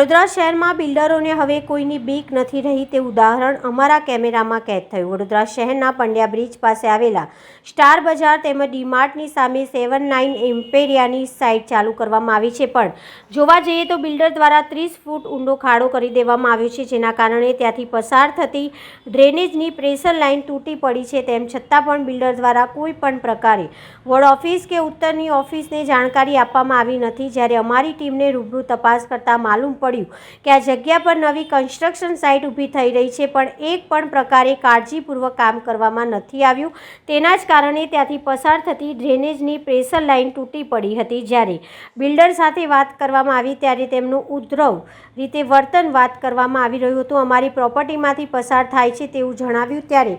વડોદરા શહેરમાં બિલ્ડરોને હવે કોઈની બીક નથી રહી તે ઉદાહરણ અમારા કેમેરામાં કેદ થયું. વડોદરા શહેરના પંડ્યા બ્રિજ પાસે આવેલા સ્ટાર બજાર તેમજ ડીમાર્ટની સામે સેવન નાઇન એમ્પેરિયાની સાઇટ ચાલુ કરવામાં આવી છે. પણ જોવા જઈએ તો બિલ્ડર દ્વારા ત્રીસ ફૂટ ઊંડો ખાડો કરી દેવામાં આવ્યો છે, જેના કારણે ત્યાંથી પસાર થતી ડ્રેનેજની પ્રેશર લાઇન તૂટી પડી છે. તેમ છતાં પણ બિલ્ડર દ્વારા કોઈ પણ પ્રકારે વોર્ડ ઓફિસ કે ઉત્તરની ઓફિસને જાણકારી આપવામાં આવી નથી. જ્યારે અમારી ટીમને રૂબરૂ તપાસ કરતાં માલુમ પડ્યું કે આ જગ્યા પર નવી કન્સ્ટ્રક્શન સાઇટ ઊભી થઈ રહી છે, પણ એક પણ પ્રકારે કાળજીપૂર્વક કામ કરવામાં નથી આવ્યું. તેના જ કારણે ત્યાંથી પસાર થતી ડ્રેનેજની પ્રેશર લાઇન તૂટી પડી હતી. જ્યારે બિલ્ડર સાથે વાત કરવામાં આવી ત્યારે તેમનું ઉદ્ધવ રીતે વર્તન વાત કરવામાં આવી રહ્યું હતું. અમારી પ્રોપર્ટીમાંથી પસાર થાય છે તેવું જણાવ્યું ત્યારે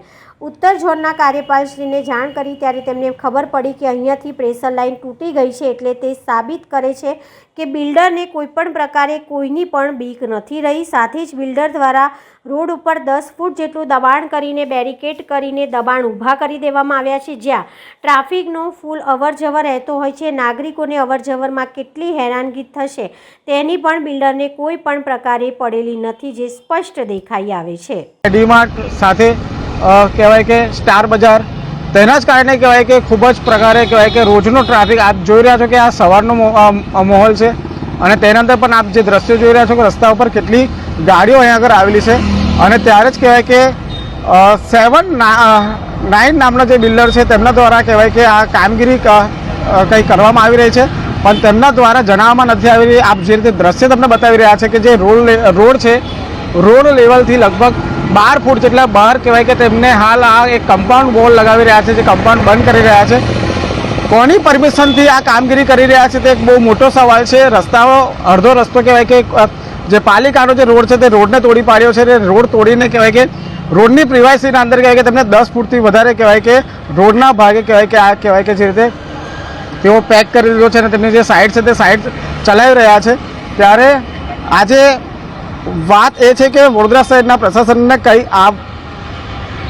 ઉત્તર ઝોનના કાર્યપાલશ્રીને જાણ કરી ત્યારે તેમને ખબર પડી કે અહીંયાથી પ્રેશર લાઇન તૂટી ગઈ છે એટલે તે સાબિત કરે છે કે બિલ્ડરને કોઈપણ પ્રકારે કોઈની પણ બીક નથી રહી. સાથે જ બિલ્ડર દ્વારા રોડ ઉપર દસ ફૂટ જેટલું દબાણ કરીને બેરિકેડ કરીને દબાણ ઊભા કરી દેવામાં આવ્યા છે, જ્યાં ટ્રાફિકનો ફૂલ અવરજવર રહેતો હોય છે. નાગરિકોને અવરજવરમાં કેટલી હેરાનગી થશે તેની પણ બિલ્ડરને કોઈ પણ પ્રકારે પડેલી નથી, જે સ્પષ્ટ દેખાઈ આવે છે. ડીમાર્ટ સાથે કહેવાય કે સ્ટાર બજાર. તેના જ કારણે કહેવાય કે ખૂબ જ પ્રકારે કહેવાય કે રોજનો ટ્રાફિક આપ જોઈ રહ્યા છો કે આ સવારનો માહોલ છે. અને તેના અંદર પણ આપ જે દ્રશ્યો જોઈ રહ્યા છો કે રસ્તા ઉપર કેટલી ગાડીઓ અહીંયા આગળ આવેલી છે. અને ત્યારે જ કહેવાય કે સેવન નાઇન નામના જે બિલ્ડર છે તેમના દ્વારા કહેવાય કે આ કામગીરી કંઈ કરવામાં આવી રહી છે. પણ તેમના દ્વારા જણાવવામાં નથી આવી રહી. આપ જે રીતે દ્રશ્ય તમને બતાવી રહ્યા છે કે જે રોડ રોડ છે, રોડ લેવલથી લગભગ બાર ફૂટ જેટલા બહાર કહેવાય કે તેમને હાલ આ એક કમ્પાઉન્ડ વોલ લગાવી રહ્યા છે, જે કમ્પાઉન્ડ બંધ કરી રહ્યા છે. કોની પરમિશનથી આ કામગીરી કરી રહ્યા છે, તે એક બહુ મોટો સવાલ છે. રસ્તાઓ, અડધો રસ્તો કહેવાય કે જે પાલિકાનો જે રોડ છે, તે રોડને તોડી પાડ્યો છે. તે રોડ તોડીને કહેવાય કે રોડની પ્રિવાસીના અંદર કહેવાય કે તેમને દસ ફૂટથી વધારે કહેવાય કે રોડના ભાગે કહેવાય કે આ કહેવાય કે જે રીતે તેઓ પેક કરી દીધો છે અને તેમની જે સાઇડ છે, તે સાઇડ ચલાવી રહ્યા છે. ત્યારે આજે વાત એ છે કે વડોદરા શહેરના પ્રશાસનને કઈ આ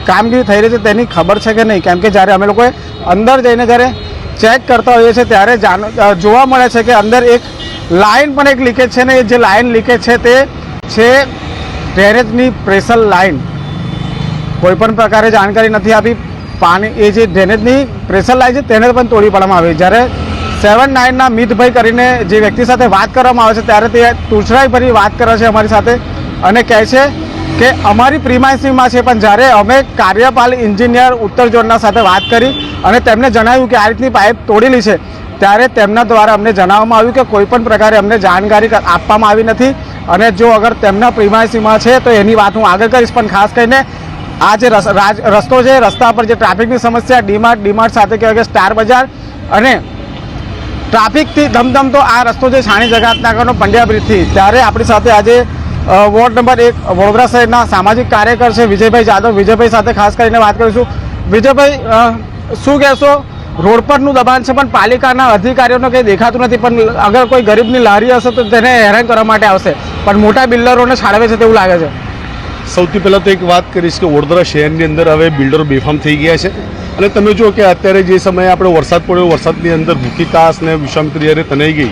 કામગીરી થઈ રહી છે તેની ખબર છે કે નહીં? કેમ કે જ્યારે અમે લોકોએ અંદર જઈને જ્યારે ચેક કરતા હોઈએ છીએ, ત્યારે જોવા મળે છે કે અંદર એક લાઇન પણ એક લીકેજ છે ને જે લાઇન લીકેજ છે તે છે ડ્રેનેજની પ્રેશર લાઇન કોઈપણ પ્રકારે જાણકારી નથી આપી. પાણી, એ જે ડ્રેનેજની પ્રેશર લાઇન છે તેને પણ તોડી પાડવામાં આવી. જ્યારે સેવન નાઇનના મિતભાઈ કરીને જે વ્યક્તિ સાથે વાત કરવામાં આવે છે, ત્યારે તે તૂછડાઈ ભરી વાત કરે છે અમારી સાથે અને કહે છે કે અમારી પ્રિમાઇસીમાં છે, પણ જ્યારે અમે કાર્યપાલ એન્જિનિયર ઉત્તર ઝોનના સાથે વાત કરી અને તેમને જણાવ્યું કે આ રીતની પાઇપ તોડેલી છે, ત્યારે તેમના દ્વારા અમને જણાવવામાં આવ્યું કે કોઈ પણ પ્રકારે અમને જાણકારી આપવામાં આવી નથી અને જો અગર તેમના પ્રિમાઇસીમાં છે, તો એની વાત હું આગળ કરીશ, પણ ખાસ કરીને આ જે રસ- રસ્તો છે, રસ્તા પર જે ટ્રાફિકની સમસ્યા, ડીમાર્ટ ડીમાર્ટ સાથે કહેવાય કે સ્ટાર બજાર અને ટ્રાફિકથી ધમધમતો આ રસ્તો છે છાણી જગતનગરનો પંડ્યા બ્રિજથી ત્યારે આપણી સાથે આજે વોર્ડ નંબર એક વડોદરા શહેરના સામાજિક કાર્યકર છે વિજયભાઈ જાદવ. વિજયભાઈ સાથે ખાસ કરીને વાત કરીશું વિજયભાઈ શું કહેશો? રોડ પરનું દબાણ છે, પણ પાલિકાના અધિકારીઓને કંઈ દેખાતું નથી. પણ અગર કોઈ ગરીબની લારી હશે તો તેને હેરાન કરવા માટે આવશે. પણ મોટા બિલ્ડરોને છાળવે છે તેવું લાગે છે. સૌથી પહેલાં તો એક વાત કરીશ કે વડોદરા શહેરની અંદર હવે બિલ્ડરો બેફામ થઈ ગયા છે. અને તમે જુઓ કે અત્યારે જે સમયે આપણે વરસાદ પડ્યો, વરસાદની અંદર ભૂખી તાસ ને વિષમક્રિયા જ્યારે તનાઈ ગઈ.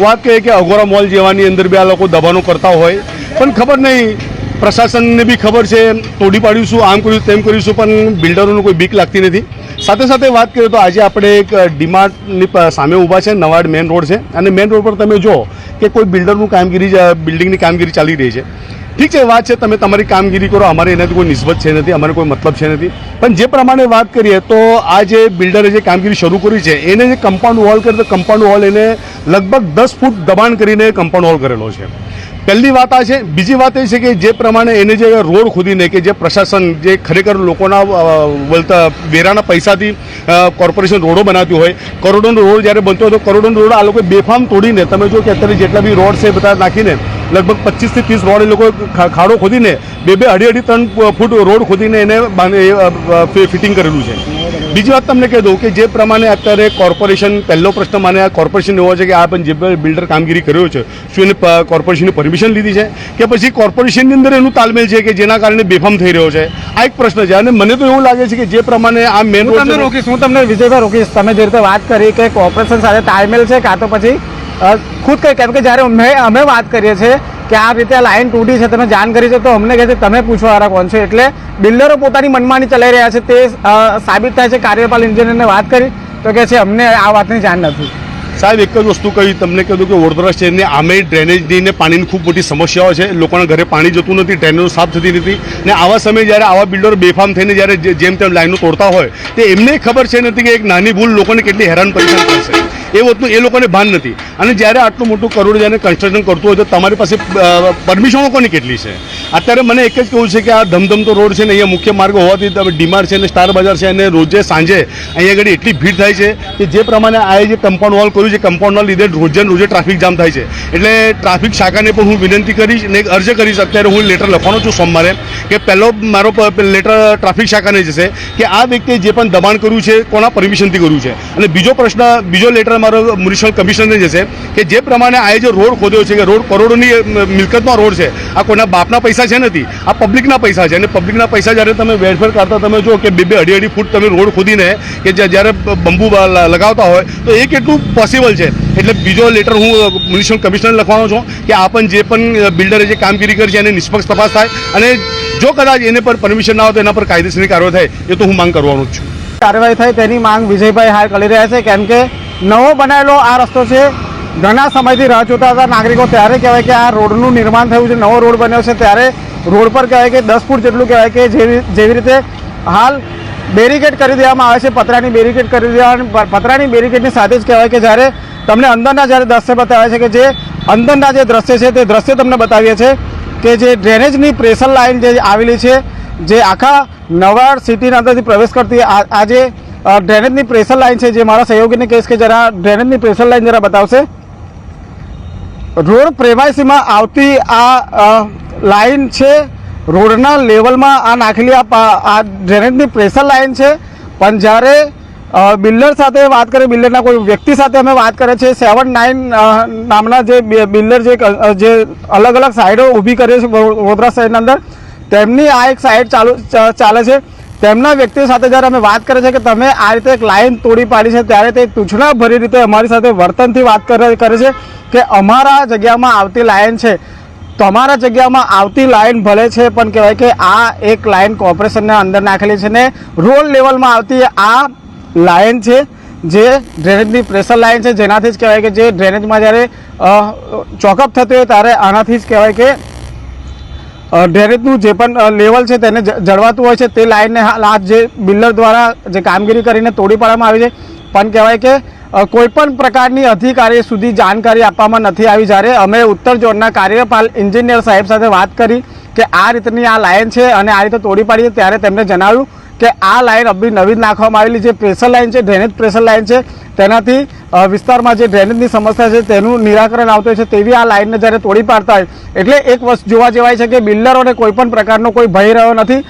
વાત કહે કે અગોરા મોલ જેવાની અંદર બી આ લોકો દબાણો કરતા હોય. પણ ખબર નહીં, પ્રશાસનને બી ખબર છે, તોડી પાડીશું આમ કર્યું, તેમ કરીશું પણ બિલ્ડરોનું કોઈ બીક લાગતી નથી. સાથે સાથે વાત કરીએ તો આજે આપણે એક ડીમાર્ટની સામે ઊભા છે, નવાડ મેન રોડ છે. અને મેન રોડ પર તમે જુઓ કે કોઈ બિલ્ડરનું કામગીરી જ- બિલ્ડિંગની કામગીરી ચાલી રહી છે. ઠીક છે, વાત છે, તમે તમારી કામગીરી કરો, અમારે એનાથી કોઈ નિસ્બત છે નથી, અમારે કોઈ મતલબ છે નથી. પણ જે પ્રમાણે વાત કરીએ, તો આ જે બિલ્ડરે જે કામગીરી શરૂ કરી છે, એને જે કમ્પાઉન્ડ વોલ કર્યો તો કમ્પાઉન્ડ વોલ એને લગભગ દસ ફૂટ દબાણ કરીને કમ્પાઉન્ડ વોલ કરેલો છે. પહેલી વાત આ છે, બીજી વાત એ છે કે જે પ્રમાણે એને જે રોડ ખોદીને કે જે પ્રશાસન જે ખરેખર લોકોના વળતા વેરાના પૈસાથી કોર્પોરેશન રોડો બનાવતી હોય, કરોડોનો રોડ જ્યારે બનતો હોય, તો કરોડોનો રોડ આ લોકો બેફામ તોડીને, તમે જો કે અત્યારે જેટલા બી રોડ છે બધા નાખીને લગભગ પચીસથી ત્રીસ રોડ એ લોકો ખાડો ખોદીને બે બે અઢી અઢી ત્રણ ફૂટ રોડ ખોદીને એને ફિટિંગ કરેલું છે. બીજી વાત તમને કહી દઉં કે જે પ્રમાણે અત્યારે કોર્પોરેશન પહેલો પ્રશ્ન મને આ કોર્પોરેશન એવો છે કે આ પણ જે બિલ્ડર કામગીરી કર્યો છે શું એને કોર્પોરેશનની પરમિશન લીધી છે? કે પછી કોર્પોરેશનની અંદર એનું તાલમેલ છે કે જેના કારણે બેફામ થઈ રહ્યો છે? આ એક પ્રશ્ન છે. અને મને તો એવું લાગે છે કે જે પ્રમાણે આ મેન રોકીશ હું તમને વિજયભાઈ રોકીશ. તમે જે રીતે વાત કરી કે કોર્પોરેશન સાથે તાલમેલ છે કાં તો પછી ખુદ કઈ કેમ કે જ્યારે અમે અમે વાત કરીએ છીએ કે આ રીતે લાઈન તૂટી છે, તમે જાણ કરી છે, તો અમને કહે છે, તમે પૂછવાવાળા કોણ છો? એટલે બિલ્ડરો પોતાની મનમાની ચલાવી રહ્યા છે, તે સાબિત થાય છે, કાર્યપાલ ઇન્જિનિયરને વાત કરી, તો કહે છે, અમને આ વાતની જાણ નથી. સાહેબ, એક જ વસ્તુ કહી, તમને કીધું કે વડોદરા શહેરની આમે ડ્રેનેજની ને પાણીની ખૂબ મોટી સમસ્યાઓ છે, લોકોના ઘરે પાણી જતું નથી ડ્રેનેજો સાફ થતી નથી, ને આવા સમયે જ્યારે આવા બિલ્ડરો બેફામ થઈને જ્યારે જેમ તેમ લાઈનો તોડતા હોય, તે એમને ખબર છે નથી કે એક નાની ભૂલ લોકોને કેટલી હેરાન પરેશાન કરશે. એ વસ્તુ એ લોકોને ભાન નથી. અને જ્યારે આટલું મોટું કરોડ જ્યારે કન્સ્ટ્રક્શન કરતું હોય તો તમારી પાસે પરમિશનો કોની કેટલી છે? અત્યારે મને એક જ કહું છે કે આ ધમધમતો રોડ છે ને અહીંયા મુખ્ય માર્ગ હોવાથી તમે ડીમાર્ટ છે અને સ્ટાર બજાર છે અને રોજે સાંજે અહીંયા આગળ એટલી ભીડ થાય છે કે જે પ્રમાણે આ જે કમ્પાઉન્ડ વોલ કર્યું છે કમ્પાઉન્ડ વોલ લીધે રોજે રોજે ટ્રાફિક જામ થાય છે. એટલે ટ્રાફિક શાખાને પણ હું વિનંતી કરીશ અને અરજ કરીશ. અત્યારે હું લેટર લખવાનો છું સોમવારે કે પહેલો મારો લેટર ટ્રાફિક શાખાને જશે કે આ વ્યક્તિએ જે પણ દબાણ કર્યું છે, કોના પરમિશનથી કર્યું છે? અને બીજો પ્રશ્ન, બીજો લેટર મારો મ્યુનિસિપલ કમિશનરને જશે કે જે પ્રમાણે આ જે રોડ ખોદ્યો છે કે રોડ કરોડોની મિલકતનો રોડ છે, આ કોઈના બાપના પૈસા છે નથી, આ પબ્લિકના પૈસા છે. અને પબ્લિકના પૈસા જ્યારે તમે વેરફેર કરતા તમે જો કે બે બે અઢી અઢી ફૂટ તમે રોડ ખોદીને કે જ્યારે બંબુ લગાવતા હોય, તો એ કેટલું પોસિબલ છે? એટલે બીજો લેટર હું મ્યુનિસિપલ કમિશનર લખવાનો છું કે આ જે પણ બિલ્ડરે જે કામગીરી કરી છે એને નિષ્પક્ષ તપાસ થાય અને જો કદાચ એને પર પરમિશન ના હોય તો એના પર કાયદેસરની કાર્યવાહી થાય, એ તો હું માંગ કરવાનો છું. કાર્યવાહી થાય તેની માંગ વિજયભાઈ હાલ કરી રહ્યા છે, કેમ કે નવો બનાવેલો આ રસ્તો છે. ઘણા સમયથી રાહ જોતા હતા. નાગરિકો ત્યારે કહેવાય કે આ રોડનું નિર્માણ થયું છે, નવો રોડ બન્યો છે. ત્યારે રોડ પર કહેવાય કે દસ ફૂટ જેટલું કહેવાય કે જેવી જેવી રીતે હાલ બેરિકેડ કરી દેવામાં આવે છે, પતરાની બેરિકેડ કરી દેવાની પતરાની બેરિકેડની સાથે જ કહેવાય કે જ્યારે તમને અંદરના જ્યારે દ્રશ્ય બતાવે છે કે જે અંદરના જે દ્રશ્ય છે તે દ્રશ્ય તમને બતાવીએ છીએ કે જે ડ્રેનેજની પ્રેશર લાઇન જે આવેલી છે, જે આખા નવાડ સિટીના અંદરથી પ્રવેશ કરતી આ જે ડ્રેનેજની પ્રેશર લાઇન છે જે મારા સહયોગીને કહીશ કે જરા ડ્રેનેજની પ્રેશર લાઇન જરા બતાવશે. રોડ પ્રેમાઇસીમાં આવતી આ લાઇન છે, રોડના લેવલમાં આ નાખેલી આ ડ્રેનેજની પ્રેશર લાઇન છે. પણ જ્યારે બિલ્ડર સાથે વાત કરીએ બિલ્ડરના કોઈ વ્યક્તિ સાથે અમે વાત કરીએ છીએ સેવન નાઇન નામના જે બિલ્ડર જે અલગ અલગ સાઈડો ઊભી કરીએ છે વડો- વડોદરા શહેરના અંદર, તેમની આ એક સાઈડ ચાલુ ચાલે છે. તેમના વ્યક્તિ સાથે જ્યારે અમે વાત કરીએ છીએ કે તમે આ રીતે એક લાઈન તોડી પાડી છે, ત્યારે તે તૂછના ભરી રીતે અમારી સાથે વર્તનથી વાત કરે છે કે અમારા જગ્યામાં આવતી લાઈન છે. તમારા જગ્યામાં આવતી લાઈન ભલે છે, પણ કહેવાય કે આ એક લાઈન કોર્પોરેશનને અંદર નાખેલી છે ને રોડ લેવલમાં આવતી આ લાઈન છે, જે ડ્રેનેજની પ્રેશર લાઈન છે. જેનાથી જ કહેવાય કે જે ડ્રેનેજમાં જ્યારે ચોકઅપ થતી હોય ત્યારે આનાથી જ કહેવાય કે ડ્રેનેજનું જે પણ લેવલ છે તેને જળવાતું હોય છે તે લાઇનને હાલ જે બિલ્ડર દ્વારા જે કામગીરી કરીને તોડી પાડવામાં આવી છે. પણ કહેવાય કે કોઈપણ કોઈ પણ પ્રકારની અધિકારી સુધી જાણકારી આપવામાં નથી આવી. જ્યારે અમે ઉત્તર ઝોનના કાર્યપાલ એન્જિનિયર સાહેબ સાથે વાત કરી કે આ રીતની આ લાઇન છે અને આ રીતે તોડી પાડી ત્યારે તેમણે જણાવ્યું કે આ લાઇન અભી નવી નાખવામાં આવેલી જે પ્રેશર લાઇન છે ડ્રેનેજ પ્રેશર લાઇન છે, તેનાથી વિસ્તારમાં જે ડ્રેનેજની સમસ્યા છે, તેનું નિરાકરણ આવતું હોય છે, તેવી આ લાઇનને જ્યારે તોડી પાડતા હોય, એટલે એક વસ્તુ જોવા જેવાય છે કે બિલ્ડરોને કોઈ પણ પ્રકારનો કોઈ ભય રહ્યો નથી.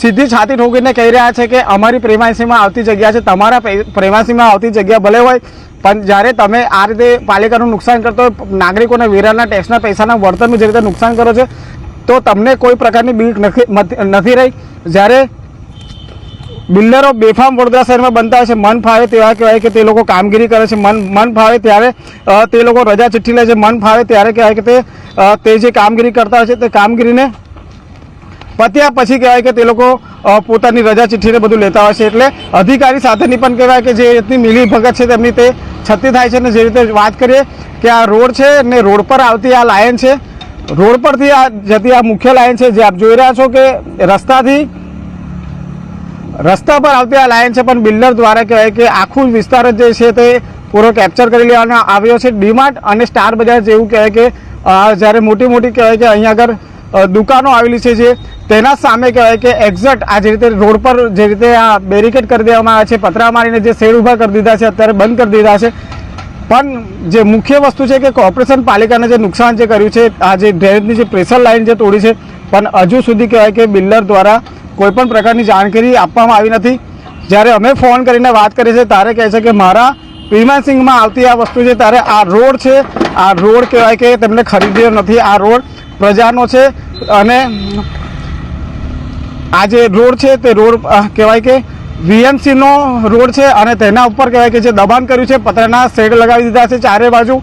સીધી છાતી ઠોકીને કહી રહ્યા છે કે અમારી પ્રેમાસીમાં આવતી જગ્યા છે, તમારા પ્રે- પ્રેમાસીમાં આવતી જગ્યા ભલે હોય, પણ જ્યારે તમે આ રીતે પાલિકાનું નુકસાન કરતો હોય, નાગરિકોને વેરાના ટેક્સના પૈસાના વળતરનું જે રીતે નુકસાન કરો છો, તો તમને કોઈ પ્રકારની બીક નથી નથી રહી. જ્યારે બિલ્ડરો બેફામ વડોદરા શહેરમાં બનતા હોય છે. મન ફાવે તેવા કહેવાય કે તે લોકો કામગીરી કરે છે. મન મન ફાવે ત્યારે તે લોકો રજા ચિઠ્ઠી લે છે. મન ફાવે ત્યારે કહેવાય કે તે તે જે કામગીરી કરતા હોય છે તે કામગીરીને પત્યા પછી કહેવાય કે તે લોકો પોતાની રજા ચિઠ્ઠીને બધું લેતા હોય છે. એટલે અધિકારી સાથેની પણ કહેવાય કે જે રીતની મિલી ભગત છે તેમની તે છતી થાય છે. અને જે રીતે વાત કરીએ કે આ રોડ છે ને રોડ પર આવતી આ લાઇન છે. રોડ પરથી આ જતી આ મુખ્ય લાઇન છે. જે આપ જોઈ રહ્યા છો કે રસ્તાથી રસ્તા પર આવતી આ લાઈન છે, પણ બિલ્ડર દ્વારા કહેવાય કે આખું વિસ્તાર જ છે તે પૂરો કેપ્ચર કરી લેવામાં આવ્યો છે. ડીમાર્ટ અને સ્ટાર બજાર જેવું કહેવાય કે જ્યારે મોટી મોટી કહેવાય કે અહીંયા આગળ દુકાનો આવેલી છે જે, તેના સામે કહેવાય કે એક્ઝેક્ટ આ જે રીતે રોડ પર જે રીતે આ બેરિકેડ કરી દેવામાં આવે છે, પતરા મારીને જે શેડ ઊભા કરી દીધા છે, અત્યારે બંધ કરી દીધા છે. પણ જે મુખ્ય વસ્તુ છે કે કોર્પોરેશન પાલિકાને જે નુકસાન જે કર્યું છે, આ જે ડ્રેનેજની જે પ્રેશર લાઇન જે તોડી છે, પણ હજુ સુધી કહેવાય કે બિલ્ડર દ્વારા કોઈ પણ પ્રકારની જાણકારી આપવામાં આવી નથી. જ્યારે અમે ફોન કરીને વાત કરીએ છીએ ત્યારે કહે છે કે મારા પ્રીમાસિંગમાં આવતી આ વસ્તુ છે ત્યારે આ રોડ છે, આ રોડ કહેવાય કે તેમને ખરીદ્યો નથી, આ રોડ પ્રજાનો છે અને આ જે રોડ છે તે રોડ કહેવાય કે વીએમસીનો રોડ છે અને તેના ઉપર કહેવાય કે જે દબાણ કર્યું છે, પતરાના શેડ લગાવી દીધા છે ચારે બાજુ.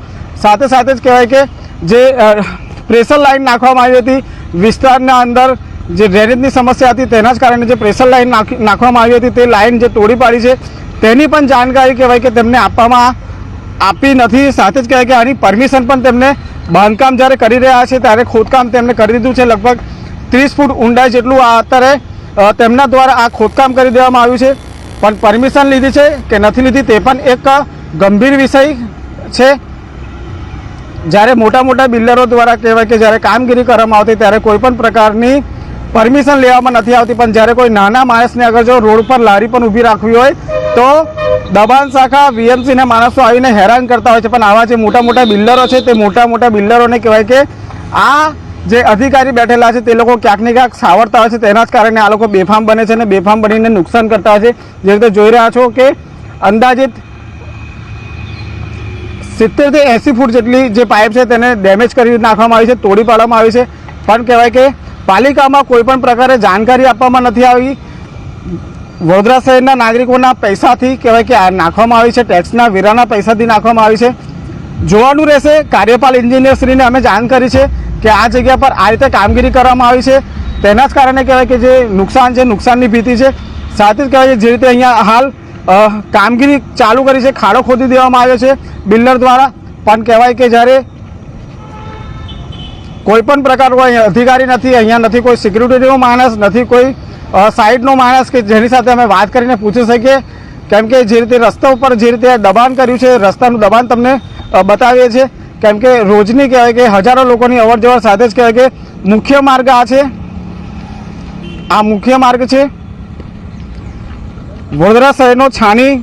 સાથે સાથે જ કહેવાય કે જે પ્રેશર લાઇન નાખવામાં આવી હતી, વિસ્તારના અંદર જે ડ્રેનેજની સમસ્યા હતી તેના જ કારણે જે પ્રેશર લાઇન નાખવામાં આવી હતી તે લાઇન જે તોડી પાડી છે, તેની પણ જાણકારી કહેવાય કે તેમને આપવામાં આપી નથી. સાથે જ કહેવાય કે આની પરમિશન પણ તેમને બાંધકામ જ્યારે કરી રહ્યા છે ત્યારે ખોદકામ તેમને કરી દીધું છે. લગભગ ત્રીસ ફૂટ ઊંડાઈ જેટલું આ અત્યારે તેમના દ્વારા આ ખોદકામ કરી દેવામાં આવ્યું છે. પણ પરમિશન લીધી છે કે નથી લીધી તે પણ એક ગંભીર વિષય છે. જ્યારે મોટા મોટા બિલ્ડરો દ્વારા કહેવાય કે જ્યારે કામગીરી કરવામાં આવતી, ત્યારે કોઈ પણ પ્રકારની પરમિશન લેવામાં નથી આવતી, પણ જ્યારે કોઈ નાના માણસને અગર જો રોડ પર લારી પણ ઊભી રાખવી હોય, તો દબાણ શાખા વીએમસીના માણસો આવીને હેરાન કરતા હોય છે. પણ આવા જે મોટા મોટા બિલ્ડરો છે, તે મોટા મોટા બિલ્ડરોને કહેવાય કે આ જે અધિકારી બેઠેલા છે, તે લોકો ક્યાંક ને ક્યાંક સાવરતા હોય છે. તેના જ કારણે આ લોકો બેફામ બને છે અને બેફામ બનીને નુકસાન કરતા હોય છે. જે રીતે જોઈ રહ્યા છો કે અંદાજિત સિત્તેરથી એંસી ફૂટ જેટલી જે પાઇપ છે, તેને ડેમેજ કરી નાખવામાં આવી છે, તોડી પાડવામાં આવી છે. પણ કહેવાય કે પાલિકામાં કોઈપણ પ્રકારે જાણકારી આપવામાં નથી આવી. વડોદરા શહેરના નાગરિકોના પૈસાથી કહેવાય કે આ નાખવામાં આવી છે ટેક્સના વેરાના પૈસાથી નાખવામાં આવી છે. જોવાનું રહેશે, કાર્યપાલ ઇન્જિનિયરશ્રીને અમે જાણ કરી છે કે આ જગ્યા પર આ રીતે કામગીરી કરવામાં આવી છે. તેના જ કારણે કહેવાય કે જે નુકસાન છે, નુકસાનની ભીતિ છે. સાથે જ કહેવાય જે રીતે અહીંયા હાલ કામગીરી ચાલુ કરી છે, ખાડો ખોદી દેવામાં આવ્યો છે બિલ્ડર દ્વારા. પણ કહેવાય કે જ્યારે કોઈ પણ પ્રકારનો અધિકારી નથી, અહીંયા નથી કોઈ સિક્યુરિટીનો માણસ, નથી કોઈ સાઈડનો માણસ કે જેની સાથે અમે વાત કરીને પૂછી શકીએ. કેમ કે જે રીતે રસ્તા ઉપર જે રીતે દબાણ કર્યું છે, રસ્તાનું દબાણ તમને બતાવીએ છીએ. કેમ કે રોજની કહેવાય કે હજારો લોકોની અવર જવર સાથે જ કહેવાય કે મુખ્ય માર્ગ આ છે. આ મુખ્ય માર્ગ છે. વડોદરા શહેરનો છાની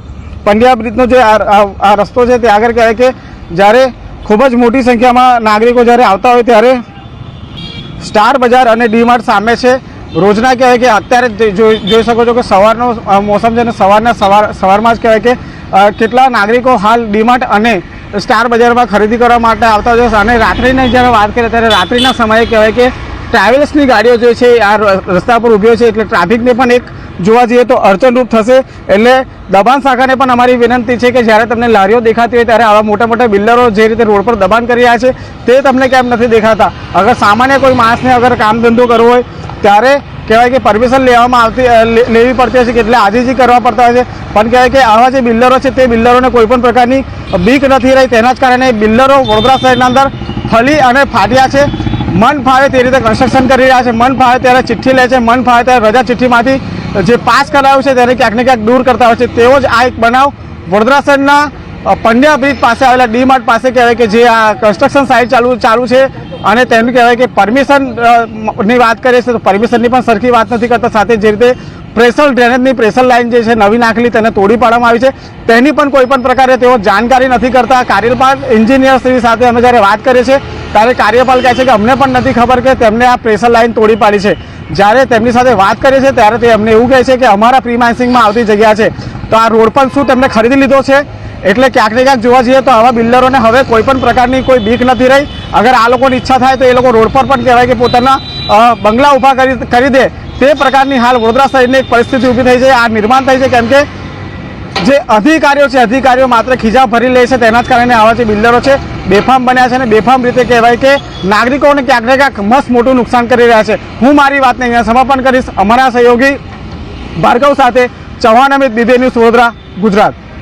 પંડ્યા બ્રિજનો જે આ રસ્તો છે તે આગળ કહેવાય કે જ્યારે ખૂબ જ મોટી સંખ્યામાં નાગરિકો જ્યારે આવતા હોય ત્યારે સ્ટાર બજાર અને ડીમાર્ટ સામે છે. રોજના કહેવાય કે અત્યારે જોઈ શકો છો કે સવારનો મોસમ છે અને સવારના સવાર સવારમાં જ કહેવાય કે કેટલા નાગરિકો હાલ ડીમાર્ટ અને સ્ટાર બજારમાં ખરીદી કરવા માટે આવતા હોય છે. અને રાત્રિની જ્યારે વાત કરીએ ત્યારે રાત્રિના સમયે કહેવાય કે ટ્રાવેલ્સની ગાડીઓ જે છે આ રસ્તા પર ઊભી છે, એટલે ટ્રાફિકને પણ એક જોવા જઈએ તો અડચણરૂપ થશે. એટલે દબાણ શાખાને પણ અમારી વિનંતી છે કે જ્યારે તમને લારીઓ દેખાતી હોય ત્યારે આવા મોટા મોટા બિલ્ડરો જે રીતે રોડ પર દબાણ કરી રહ્યા છે, તે તમને કેમ નથી દેખાતા? અગર સામાન્ય કોઈ માણસને અગર કામ ધંધો કરવો હોય, ત્યારે કહેવાય કે પરમિશન લેવામાં આવતી લેવી પડતી હોય છે એટલે આજીજી કરવા પડતા હોય છે. પણ કહેવાય કે આવા જે બિલ્ડરો છે, તે બિલ્ડરોને કોઈપણ પ્રકારની બીક નથી રહી. તેના જ કારણે બિલ્ડરો વડોદરા શહેરના અંદર ફલી અને ફાટ્યા છે. મન ફાવે તે રીતે કન્સ્ટ્રક્શન કરી રહ્યા છે. મન ફાવે ત્યારે ચિઠ્ઠી લે છે. મન ફાવે ત્યારે રજા ચિઠ્ઠીમાંથી જે પાસ કરાવ્યું છે તેને ક્યાંક ને ક્યાંક દૂર કરતા હોય છે. તેવો જ આ એક બનાવ વડોદરા શહેરના પંડ્યા બ્રિજ પાસે આવેલા ડી માર્ટ પાસે કહેવાય કે જે આ કન્સ્ટ્રક્શન સાઇટ ચાલુ ચાલુ છે અને તેનું કહેવાય કે પરમિશનની વાત કરીએ છીએ તો પરમિશનની પણ સરખી વાત નથી કરતા. સાથે જે રીતે પ્રેશર ડ્રેનેજની પ્રેશર લાઇન જે છે નવી નાખેલી તેને તોડી પાડવામાં આવી છે. તેની પણ કોઈ પણ પ્રકારે તેઓ જાણકારી નથી કરતા. કાર્યપાલ એન્જિનિયર શ્રી સાથે અમે જ્યારે વાત કરીએ છીએ, ત્યારે કાર્યપાલ કહે છે કે અમને પણ નથી ખબર કે તેમને આ પ્રેશર લાઇન તોડી પાડી છે. જ્યારે તેમની સાથે વાત કરીએ છીએ, ત્યારે તે અમને એવું કહે છે કે અમારા પ્રીમાઇન્સિંગમાં આવતી જગ્યા છે. તો આ રોડ પણ શું તેમણે ખરીદી લીધો છે? એટલે ક્યાંક ને ક્યાંક જોવા જઈએ તો આવા બિલ્ડરોને હવે કોઈ પણ પ્રકારની કોઈ બીક નથી રહી. અગર આ લોકોની ઈચ્છા થાય તો એ લોકો રોડ પર પણ કહેવાય કે પોતાના બંગલા ઊભા કરી દે. તે પ્રકારની હાલ વડોદરા શહેરની એક પરિસ્થિતિ ઊભી થઈ છે, આ નિર્માણ થઈ છે, કેમ કે જે અધિકારીઓ છે, અધિકારીઓ માત્ર ખીજા ભરી લે છે, તેના જ કારણે આવા જે બિલ્ડરો છે, બેફામ બન્યા છે અને બેફામ રીતે કહેવાય કે નાગરિકોને ક્યાંક ને ક્યાંક મસ્ત મોટું નુકસાન કરી રહ્યા છે. હું મારી વાતને અહીંયા સમાપન કરીશ. અમારા સહયોગી ભાર્ગવ સાથે ચૌહાણ અમિત બીબી ન્યૂઝ વડોદરા, ગુજરાત.